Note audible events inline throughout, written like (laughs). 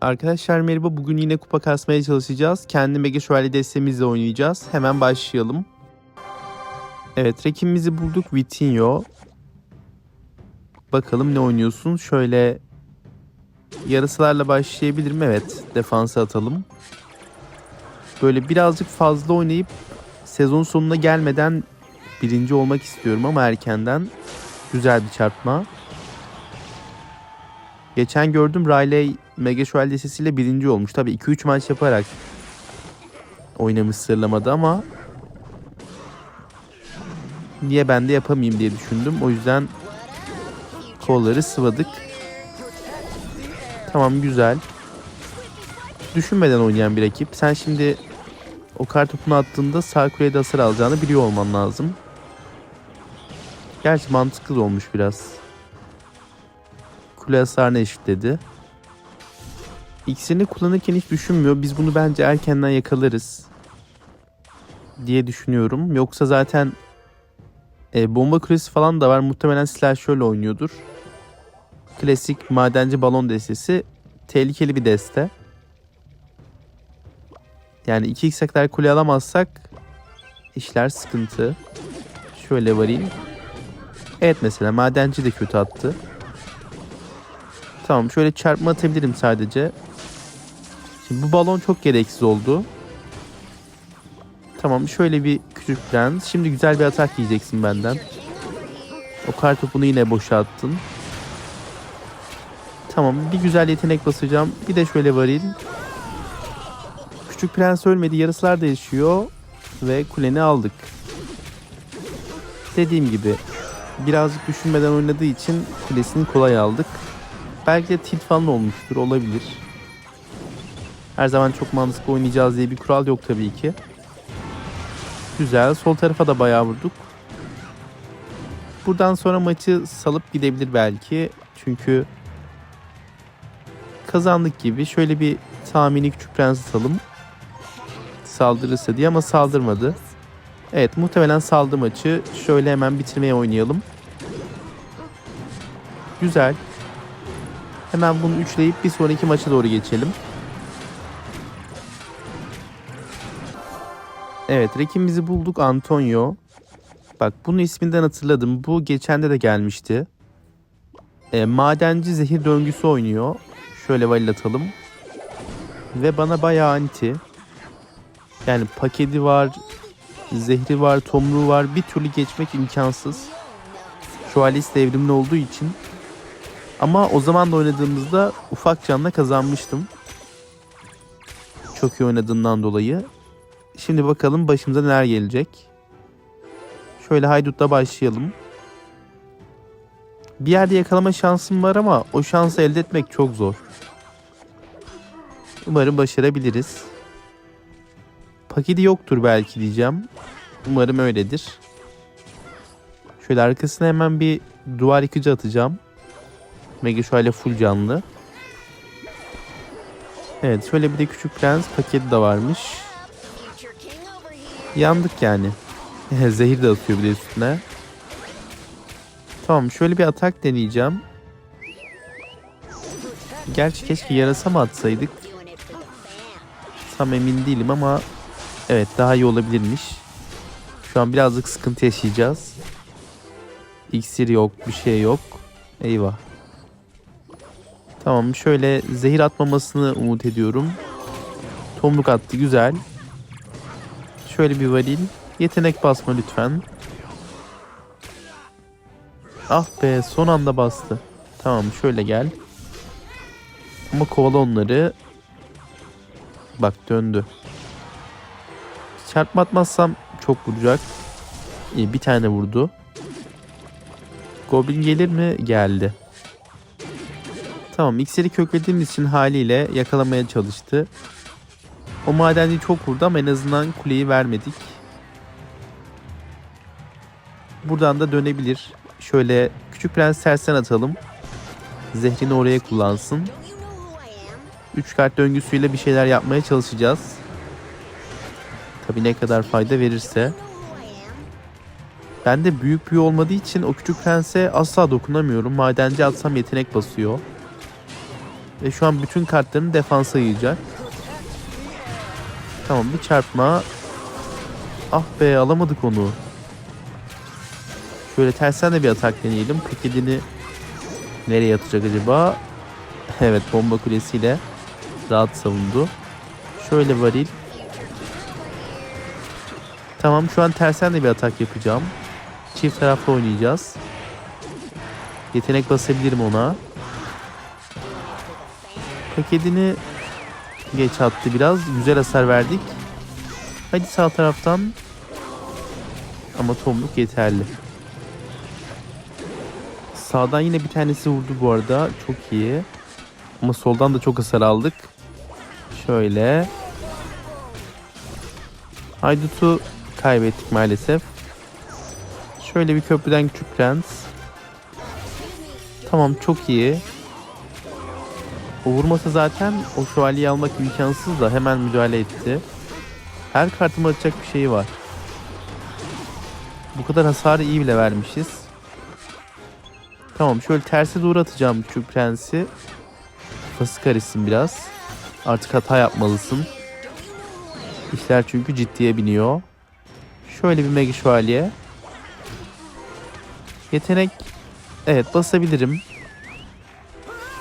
Arkadaşlar merhaba. Bugün yine kupa kasmaya çalışacağız. Kendi Mega Şövalye destemizle oynayacağız. Hemen başlayalım. Evet rakibimizi bulduk. Vitinho. Bakalım ne oynuyorsun? Şöyle yarısılarla başlayabilirim. Evet defansa atalım. Böyle birazcık fazla oynayıp sezon sonuna gelmeden birinci olmak istiyorum ama erkenden. Güzel bir çarpma. Geçen gördüm Riley Mega Şövalye destesiyle birinci olmuş. Tabii 2-3 maç yaparak oynamış sırlamada ama niye ben de yapamayayım diye düşündüm. O yüzden kolları sıvadık. Tamam güzel. Düşünmeden oynayan bir rakip. Sen şimdi o kar topunu attığında sağ kulede hasar alacağını biliyor olman lazım. Gerçi mantıklı olmuş biraz. Kule hasarını eşitledi. İkisini kullanırken hiç düşünmüyor. Biz bunu bence erkenden yakalarız. Diye düşünüyorum. Yoksa zaten e, bomba kulesi falan da var. Muhtemelen silah şöyle oynuyordur. Klasik madenci balon destesi. Tehlikeli bir deste. Yani 2x'e kadar kule alamazsak işler sıkıntı. Şöyle varayım. Evet mesela madenci de kötü attı. Tamam şöyle çarpma atabilirim sadece. Şimdi bu balon çok gereksiz oldu. Tamam şöyle bir küçük plan. Şimdi güzel bir atak yiyeceksin benden. O kar topunu yine boşa attın. Tamam bir güzel yetenek basacağım. Bir de şöyle varil. Küçük prens ölmedi. Yarısılar da yaşıyor. Ve kuleni aldık. Dediğim gibi birazcık düşünmeden oynadığı için kulesini kolay aldık. Belki de tilt falan olmuştur. Olabilir. Her zaman çok mantıklı oynayacağız diye bir kural yok tabii ki. Güzel. Sol tarafa da bayağı vurduk. Buradan sonra maçı salıp gidebilir belki. Çünkü kazandık gibi. Şöyle bir tahmini küçük prens atalım. Saldırırsa diye ama saldırmadı. Evet muhtemelen saldı maçı. Şöyle hemen bitirmeye oynayalım. Güzel. Hemen bunu üçleyip bir sonraki maça doğru geçelim. Evet rakibimizi bulduk Antonio. Bak bunun isminden hatırladım. Bu geçende de gelmişti. E, madenci zehir döngüsü oynuyor. Şöyle valil atalım. Ve bana bayağı anti. Yani paketi var, zehri var, tomruğu var. Bir türlü geçmek imkansız. Şu Alice devrimli olduğu için. Ama o zaman da oynadığımızda ufak canla kazanmıştım. Çok iyi oynadığından dolayı. Şimdi bakalım başımıza neler gelecek. Şöyle haydutla başlayalım. Bir yerde yakalama şansım var ama o şansı elde etmek çok zor. Umarım başarabiliriz. Paketi yoktur belki diyeceğim. Umarım öyledir. Şöyle arkasına hemen bir duvar yıkıcı atacağım. Mega şöyle full canlı. Evet şöyle bir de küçük prens paketi de varmış. Yandık yani. (laughs) Zehir de atıyor bir de üstüne. Tamam şöyle bir atak deneyeceğim. Gerçi keşke yarasa mı atsaydık. Tam emin değilim ama evet daha iyi olabilirmiş. Şu an birazcık sıkıntı yaşayacağız. İksir yok bir şey yok. Eyvah. Tamam şöyle zehir atmamasını umut ediyorum. Tomruk attı güzel. Şöyle bir varil. Yetenek basma lütfen. Ah be son anda bastı. Tamam şöyle gel. Ama kovala onları. Bak döndü. Çarpma atmazsam çok vuracak. İyi bir tane vurdu. Goblin gelir mi? Geldi. Tamam iksiri köklediğimiz için haliyle yakalamaya çalıştı. O madenci çok vurdu ama en azından kuleyi vermedik. Buradan da dönebilir. Şöyle küçük prens tersten atalım. Zehrini oraya kullansın. 3 kart döngüsüyle bir şeyler yapmaya çalışacağız. Tabi ne kadar fayda verirse. Ben de büyük büyü olmadığı için o küçük prense asla dokunamıyorum. Madenci atsam yetenek basıyor. Ve şu an bütün kartlarını defansa yiyecek. Tamam bir çarpma. Ah be alamadık onu. Şöyle tersten de bir atak deneyelim. Paketini nereye atacak acaba? (laughs) Evet bomba kulesiyle rahat savundu. Şöyle varil. Tamam şu an tersten de bir atak yapacağım. Çift taraflı oynayacağız. Yetenek basabilirim ona. Paketini geç attı biraz. Güzel hasar verdik. Hadi sağ taraftan. Ama tomruk yeterli. Sağdan yine bir tanesi vurdu bu arada. Çok iyi. Ama soldan da çok hasar aldık. Şöyle. Haydut'u kaybettik maalesef. Şöyle bir köprüden küçük prens. Tamam çok iyi. O vurmasa zaten o şövalyeyi almak imkansız da hemen müdahale etti. Her kartıma atacak bir şeyi var. Bu kadar hasarı iyi bile vermişiz. Tamam şöyle terse doğru atacağım küçük prensi. Kafası karışsın biraz. Artık hata yapmalısın. İşler çünkü ciddiye biniyor. Şöyle bir mega şövalye. Yetenek. Evet basabilirim.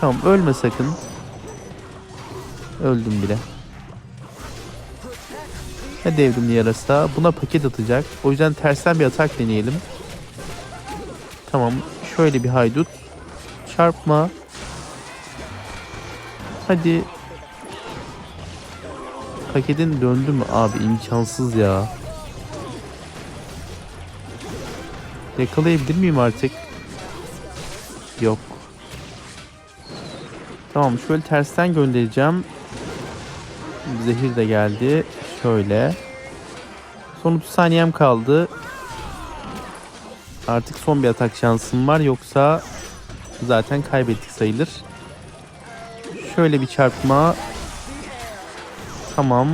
Tamam ölme sakın. Öldüm bile. Ne devrimli yarasa. Buna paket atacak. O yüzden tersten bir atak deneyelim. Tamam. Şöyle bir haydut. Çarpma. Hadi. Paketin döndü mü abi imkansız ya. Yakalayabilir miyim artık? Yok. Tamam şöyle tersten göndereceğim. Zehir de geldi. Şöyle. Son 30 saniyem kaldı. Artık son bir atak şansım var. Yoksa zaten kaybettik sayılır. Şöyle bir çarpma. Tamam.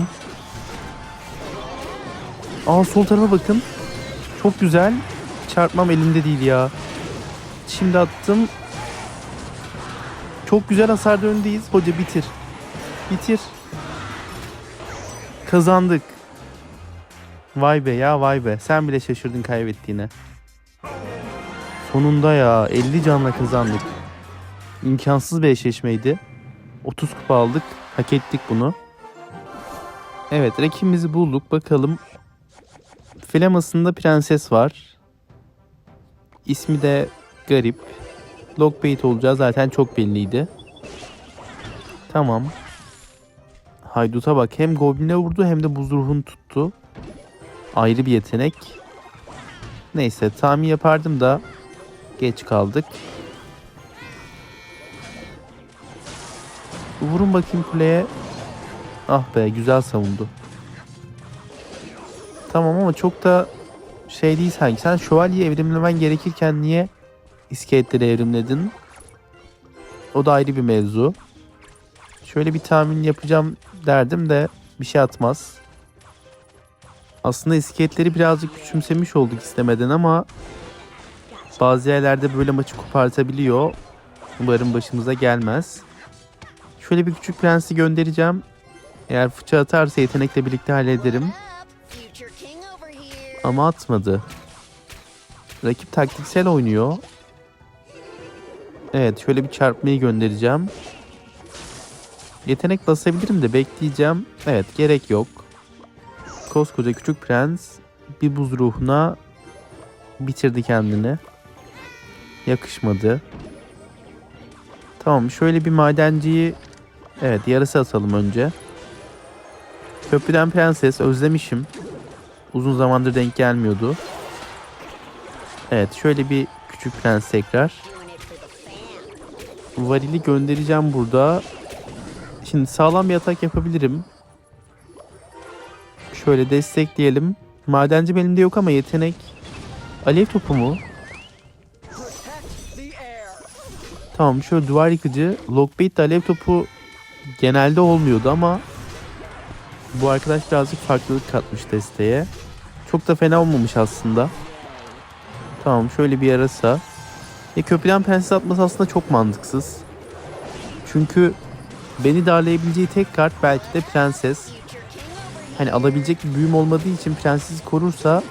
Aa sol tarafa bakın. Çok güzel. Çarpmam elimde değil ya. Şimdi attım. Çok güzel hasarda öndeyiz. Hoca bitir. Bitir. Kazandık. Vay be ya vay be. Sen bile şaşırdın kaybettiğine. Sonunda ya 50 canla kazandık. İmkansız bir eşleşmeydi. 30 kupa aldık. Hak ettik bunu. Evet rakibimizi bulduk. Bakalım. Flamas'ında prenses var. İsmi de garip. Lockbait olacağı zaten çok belliydi. Tamam. Haydut'a bak hem Goblin'e vurdu hem de buz ruhunu tuttu. Ayrı bir yetenek. Neyse tahmin yapardım da geç kaldık. Vurun bakayım kuleye. Ah be güzel savundu. Tamam ama çok da şey değil sanki. Sen şövalye evrimlemen gerekirken niye iskeletleri evrimledin? O da ayrı bir mevzu. Şöyle bir tahmin yapacağım derdim de bir şey atmaz. Aslında iskeletleri birazcık küçümsemiş olduk istemeden ama bazı yerlerde böyle maçı kopartabiliyor. Umarım başımıza gelmez. Şöyle bir küçük prensi göndereceğim. Eğer fıça atarsa yetenekle birlikte hallederim. Ama atmadı. Rakip taktiksel oynuyor. Evet şöyle bir çarpmayı göndereceğim. Yetenek basabilirim de bekleyeceğim. Evet gerek yok. Koskoca küçük prens bir buz ruhuna bitirdi kendini. Yakışmadı. Tamam şöyle bir madenciyi evet yarısı atalım önce. Köprüden prenses özlemişim. Uzun zamandır denk gelmiyordu. Evet şöyle bir küçük prens tekrar. Varili göndereceğim burada. Şimdi sağlam bir atak yapabilirim. Şöyle destekleyelim. Madenci elimde yok ama yetenek. Alev topu mu? Tamam şöyle duvar yıkıcı. Lockbait alev topu genelde olmuyordu ama bu arkadaş birazcık farklılık katmış desteğe. Çok da fena olmamış aslında. Tamam şöyle bir yarasa. E köprüden prenses atması aslında çok mantıksız. Çünkü Beni darlayabileceği tek kart belki de prenses. Hani alabilecek bir büyüm olmadığı için prensesi korursa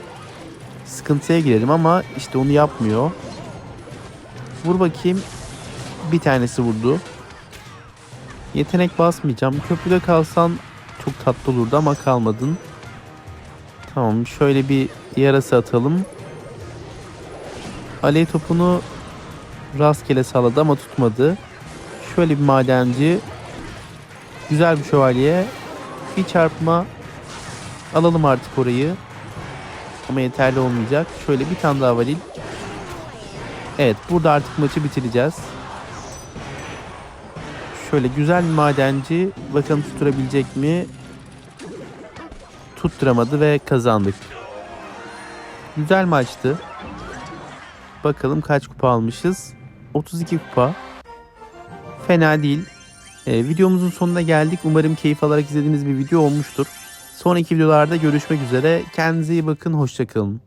sıkıntıya girerim ama işte onu yapmıyor. Vur bakayım. Bir tanesi vurdu. Yetenek basmayacağım. Köprüde kalsan çok tatlı olurdu ama kalmadın. Tamam şöyle bir yarası atalım. Alev topunu rastgele salladı ama tutmadı. Şöyle bir madenci. Güzel bir şövalye. Bir çarpma Alalım artık orayı. Ama yeterli olmayacak. Şöyle bir tane daha varil. Evet burada artık maçı bitireceğiz. Şöyle güzel bir madenci. Bakalım tutturabilecek mi? Tutturamadı ve kazandık. Güzel maçtı. Bakalım kaç kupa almışız. 32 kupa. Fena değil. Ee, videomuzun sonuna geldik. Umarım keyif alarak izlediğiniz bir video olmuştur. Sonraki videolarda görüşmek üzere. Kendinize iyi bakın. Hoşçakalın.